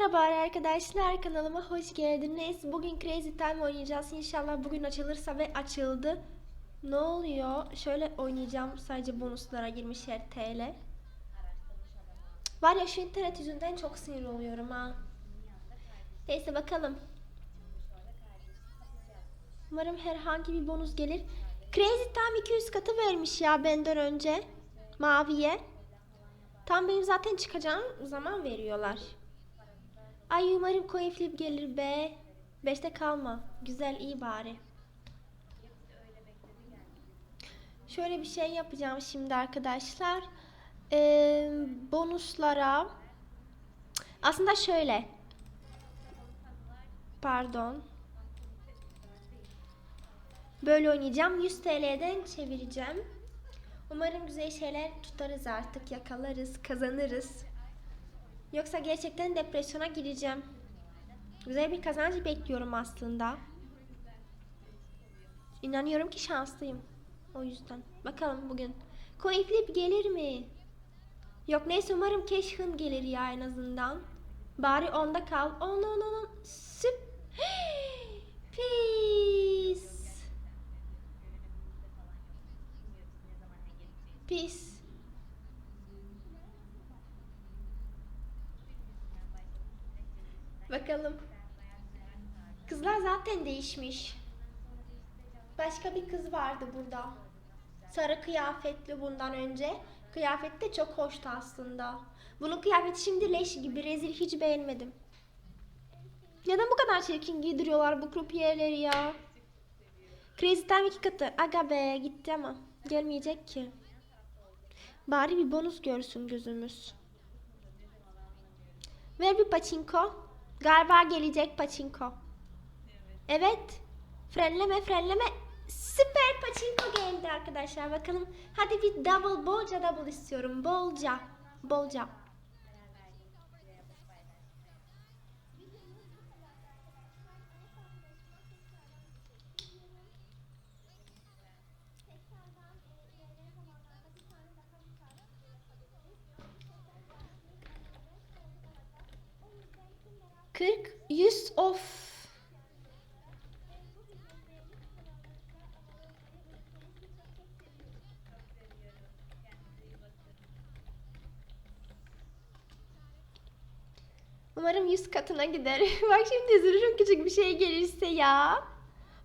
Merhaba arkadaşlar kanalıma hoş geldiniz. Bugün Crazy Time oynayacağız. İnşallah bugün açılırsa ve açıldı. Ne oluyor? Şöyle oynayacağım. Sadece bonuslara girmiş her TL. Var ya şu internet yüzünden çok sinir oluyorum ha. Neyse bakalım. Umarım herhangi bir bonus gelir. Crazy Time 200 katı vermiş ya benden önce. Maviye. Tam benim zaten çıkacağım zaman veriyorlar. Ay umarım coin flip gelir be. Beşte kalma. Güzel iyi bari. Şöyle bir şey yapacağım şimdi arkadaşlar. Ee, bonuslara aslında şöyle. Pardon. Böyle oynayacağım. 100 TL'den çevireceğim. Umarım güzel şeyler tutarız artık, yakalarız, kazanırız. Yoksa gerçekten depresyona gireceğim. Güzel bir kazanç bekliyorum aslında. İnanıyorum ki şanslıyım. O yüzden. Bakalım bugün. Coin flip gelir mi? Yok neyse umarım cash hın gelir ya en azından. Bari onda kal. On on on on. Süp. Pis. Pis. Bakalım. Kızlar zaten değişmiş. Başka bir kız vardı burada. Sarı kıyafetli bundan önce. Kıyafeti de çok hoştu aslında. Bunun kıyafeti şimdi leş gibi rezil hiç beğenmedim. Neden bu kadar çirkin giydiriyorlar bu krupiyerleri ya? Crazy Time iki katı. Aga be gitti ama. Gelmeyecek ki. Bari bir bonus görsün gözümüz. Ver bir paçinko. Galiba gelecek paçinko. Evet. Frenleme frenleme. Süper paçinko geldi arkadaşlar. Bakalım. Hadi bir double bolca double istiyorum. Bolca. Bolca. Kırk, yüz of. Umarım yüz katına gider. Bak şimdi üzülürüm küçük bir şey gelirse ya.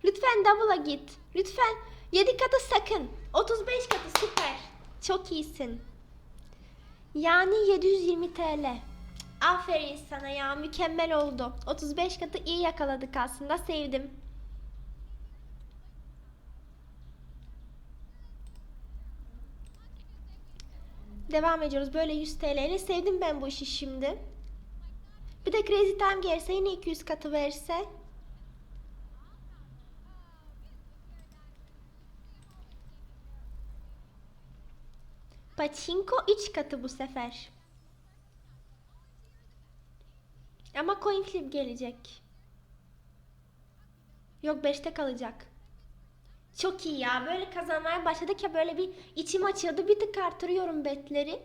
Lütfen double'a git. Lütfen 7 katı sakın. 35 katı süper. Çok iyisin. Yani 720 TL. Aferin sana ya mükemmel oldu. 35 katı iyi yakaladık aslında sevdim. Devam ediyoruz böyle 100 TL ile sevdim ben bu işi şimdi. Bir de Crazy Time gelse yine 200 katı verse. Pachinko 3 katı bu sefer. Ama coin flip gelecek. Yok 5'te kalacak. Çok iyi ya. Böyle kazanmaya başladık ya böyle bir içim açıyordu. Bir tık artırıyorum betleri.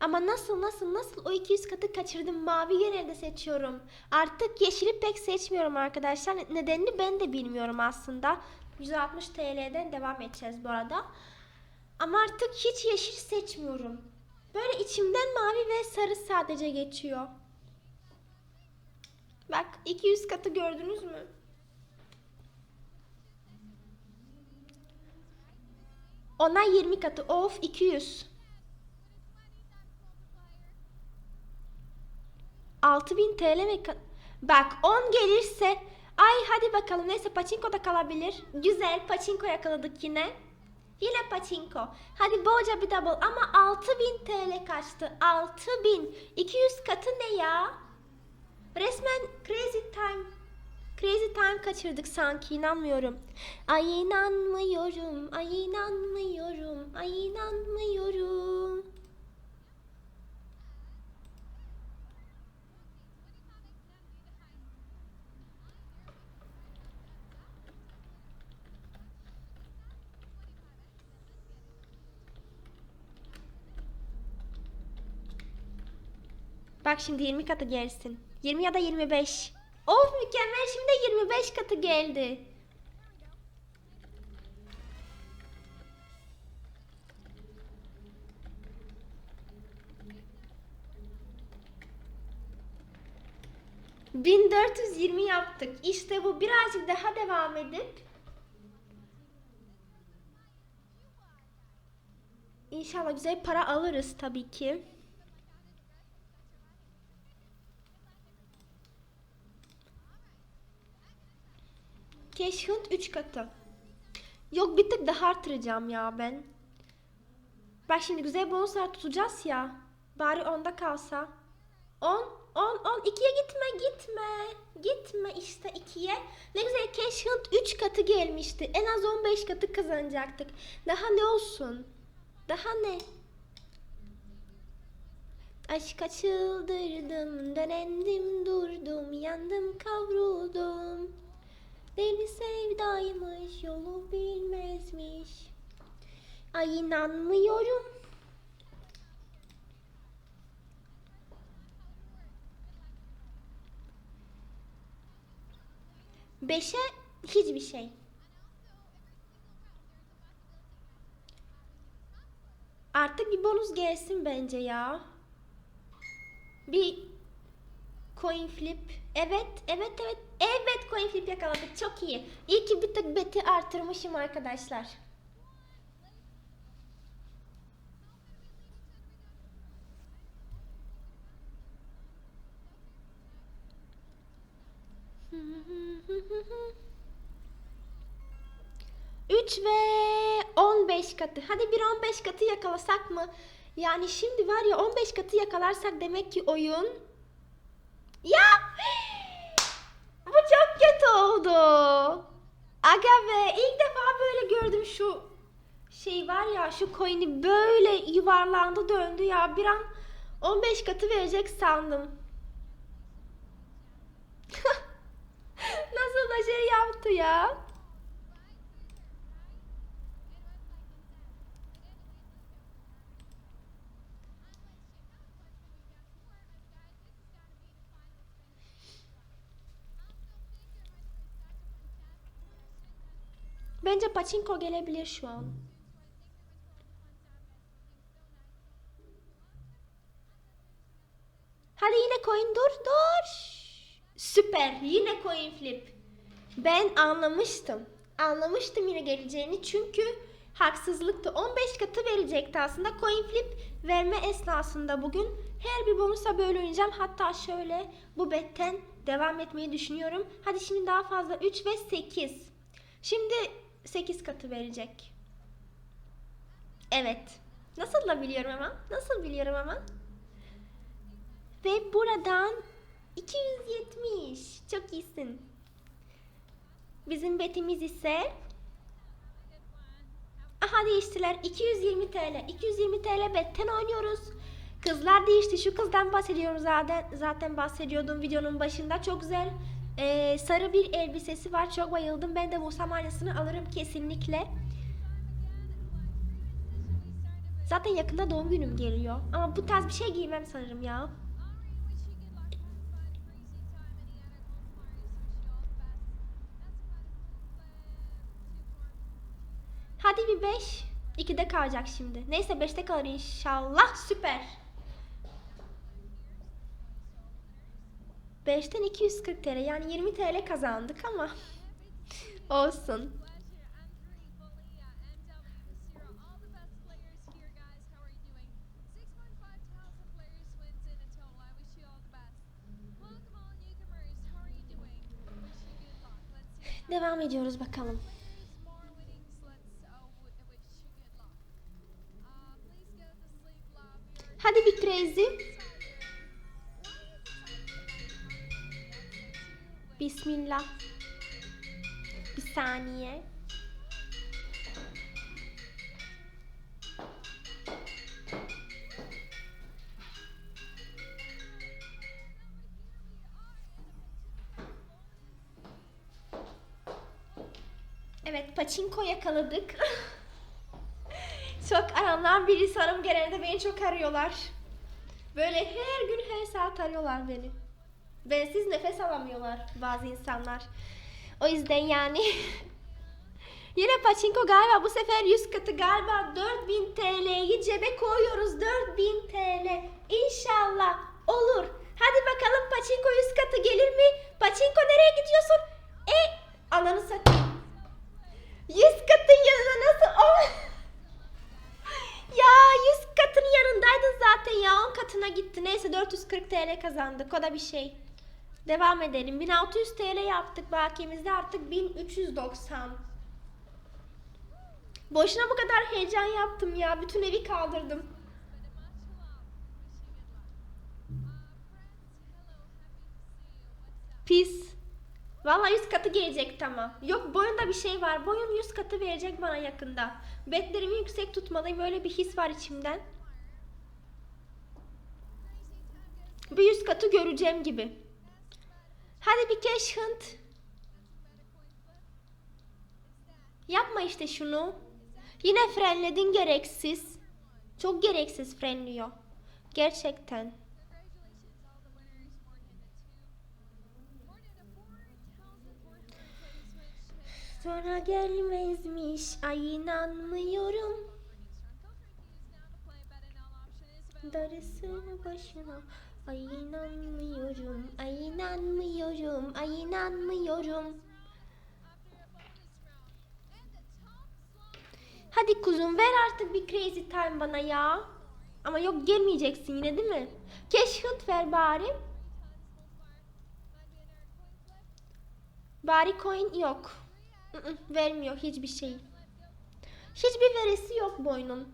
Ama nasıl nasıl nasıl o 200 katı kaçırdım. Mavi genelde seçiyorum. Artık yeşili pek seçmiyorum arkadaşlar. Nedenini ben de bilmiyorum aslında. 160 TL'den devam edeceğiz bu arada. Ama artık hiç yeşil seçmiyorum. Böyle içimden mavi ve sarı sadece geçiyor. Bak 200 katı gördünüz mü? Ona 20 katı. Of 200. 6000 TL mi? Bak 10 gelirse ay hadi bakalım neyse paçinko da kalabilir. Güzel paçinko yakaladık yine. Yine paçinko. Hadi bolca bir double ama 6000 TL kaçtı. 6000. 200 katı ne ya? Resmen crazy time. Crazy time kaçırdık sanki inanmıyorum. Ay inanmıyorum, ay inanmıyorum, ay inanmıyorum. Bak şimdi 20 katı gelsin. 20 ya da 25. Of mükemmel şimdi 25 katı geldi. ...1420 yaptık. İşte bu birazcık daha devam edip... İnşallah güzel para alırız tabii ki. Cash Hunt 3 katı. Yok bir tık daha artıracağım ya ben. Bak şimdi güzel bonuslar tutacağız ya. Bari onda kalsa. 10, 10, 10. 2'ye gitme, gitme. Gitme işte 2'ye. Ne güzel Cash Hunt 3 katı gelmişti. En az 15 katı kazanacaktık. Daha ne olsun? Daha ne? Aşka çıldırdım, dönendim durdum, yandım kavruldum. Deli sevdaymış, yolu bilmezmiş. Ay inanmıyorum. Beşe hiçbir şey. Artık bir bonus gelsin bence ya. Bir coin flip. Evet, evet, evet. Evet coin flip yakaladık. Çok iyi. İyi ki bir tık beti artırmışım arkadaşlar. Üç ve 15 katı. Hadi bir 15 katı yakalasak mı? Yani şimdi var ya 15 katı yakalarsak demek ki oyun ya oldu. Aga be ilk defa böyle gördüm şu şey var ya şu coin'i böyle yuvarlandı döndü ya bir an 15 katı verecek sandım. Nasıl da şey yaptı ya. Bence Pachinko gelebilir şu an. Hadi yine coin dur dur. Süper yine coin flip. Ben anlamıştım. Anlamıştım yine geleceğini çünkü haksızlıktı. 15 katı verecekti aslında. Coin flip verme esnasında bugün her bir bonusa böyle oynayacağım. Hatta şöyle bu betten devam etmeyi düşünüyorum. Hadi şimdi daha fazla 3 ve 8. Şimdi 8 katı verecek. Evet. Nasıl da biliyorum ama? Nasıl biliyorum ama? Ve buradan 270. Çok iyisin. Bizim betimiz ise Aha değiştiler. 220 TL. 220 TL betten oynuyoruz. Kızlar değişti. Şu kızdan bahsediyorum zaten. Zaten bahsediyordum videonun başında. Çok güzel ee, sarı bir elbisesi var. Çok bayıldım. Ben de bu aynısını alırım kesinlikle. Zaten yakında doğum günüm geliyor. Ama bu tarz bir şey giymem sanırım ya. Hadi bir 5. 2'de kalacak şimdi. Neyse 5'te kalır inşallah. Süper. 5'ten 240 TL yani 20 TL kazandık ama olsun. Devam ediyoruz bakalım. Hadi bir crazy. Bismillah. Bir saniye. Evet, paçinko yakaladık. çok aranlar biri sanırım genelde beni çok arıyorlar. Böyle her gün her saat arıyorlar beni. Bensiz nefes alamıyorlar bazı insanlar. O yüzden yani Yine Pachinko galiba bu sefer 100 katı galiba 4000 TL'yi cebe koyuyoruz 4000 TL. İnşallah olur. Hadi bakalım Pachinko 100 katı gelir mi? Pachinko nereye gidiyorsun? E ananı satayım. 100 katın yanına nasıl o? ya 100 katın yanındaydın zaten ya 10 katına gitti. Neyse 440 TL kazandık o da bir şey. Devam edelim. 1600 TL yaptık bakiyemizde artık 1390. Boşuna bu kadar heyecan yaptım ya. Bütün evi kaldırdım. Pis. Vallahi 100 katı gelecek tamam. Yok boyunda bir şey var. Boyun 100 katı verecek bana yakında. Betlerimi yüksek tutmalıyım. Öyle bir his var içimden. Bir 100 katı göreceğim gibi. Hadi bir cash hunt. Yapma işte şunu. Yine frenledin gereksiz. Çok gereksiz frenliyor. Gerçekten. Sonra gelmezmiş. Ay inanmıyorum. Darısını başına. Ay inanmıyorum. Ay inanmıyorum. Ay inanmıyorum. Hadi kuzum ver artık bir crazy time bana ya. Ama yok gelmeyeceksin yine değil mi? Hunt ver bari. Bari coin yok. vermiyor hiçbir şey. Hiçbir veresi yok bu oyunun.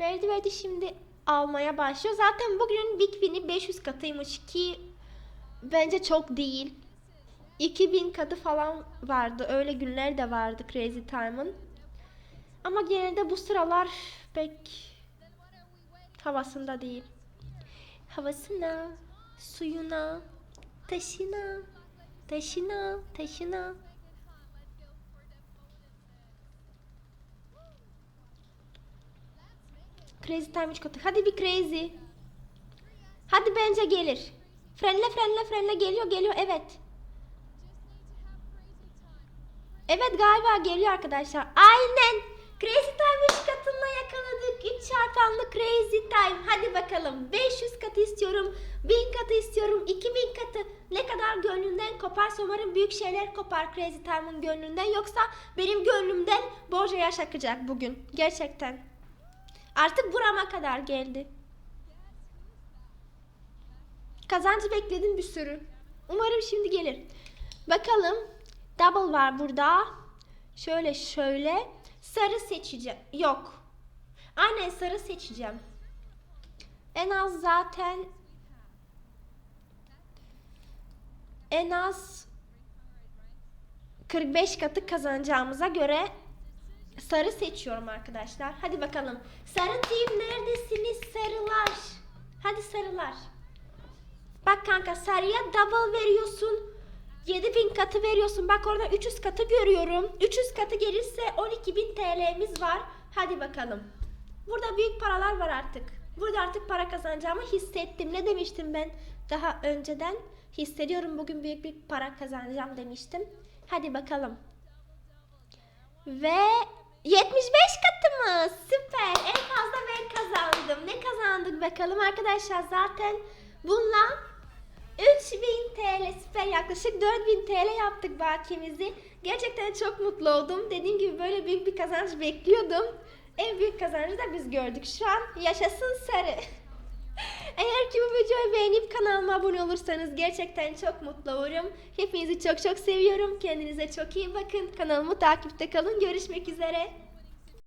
Verdi verdi şimdi almaya başlıyor. Zaten bugünün Big Win'i 500 katıymış ki bence çok değil. 2000 katı falan vardı. Öyle günler de vardı Crazy Time'ın. Ama genelde bu sıralar pek havasında değil. Havasına, suyuna, taşına, taşına, taşına. Crazy time üç katı. Hadi bir crazy. Hadi bence gelir. Frenle frenle frenle geliyor geliyor evet. Evet galiba geliyor arkadaşlar. Aynen. Crazy Time 3 katında yakaladık. 3 çarpanlı Crazy Time. Hadi bakalım. 500 katı istiyorum. 1000 katı istiyorum. 2000 katı. Ne kadar gönlünden koparsa umarım büyük şeyler kopar Crazy Time'ın gönlünden. Yoksa benim gönlümden borca yaş akacak bugün. Gerçekten. Artık burama kadar geldi. Kazancı bekledim bir sürü. Umarım şimdi gelir. Bakalım. Double var burada. Şöyle şöyle. Sarı seçeceğim. Yok. Aynen sarı seçeceğim. En az zaten en az 45 katı kazanacağımıza göre sarı seçiyorum arkadaşlar. Hadi bakalım. Sarı team neredesiniz sarılar? Hadi sarılar. Bak kanka sarıya double veriyorsun. 7000 katı veriyorsun. Bak orada 300 katı görüyorum. 300 katı gelirse 12.000 TL'miz var. Hadi bakalım. Burada büyük paralar var artık. Burada artık para kazanacağımı hissettim. Ne demiştim ben daha önceden? Hissediyorum bugün büyük bir para kazanacağım demiştim. Hadi bakalım. Ve 75 katımız. Süper. En fazla ben kazandım. Ne kazandık bakalım arkadaşlar. Zaten bununla 3000 TL süper yaklaşık 4000 TL yaptık bakiyemizi. Gerçekten çok mutlu oldum. Dediğim gibi böyle büyük bir kazanç bekliyordum. En büyük kazancı da biz gördük. Şu an yaşasın sarı. Eğer ki bu videoyu beğenip kanalıma abone olursanız gerçekten çok mutlu olurum. Hepinizi çok çok seviyorum. Kendinize çok iyi bakın. Kanalımı takipte kalın. Görüşmek üzere.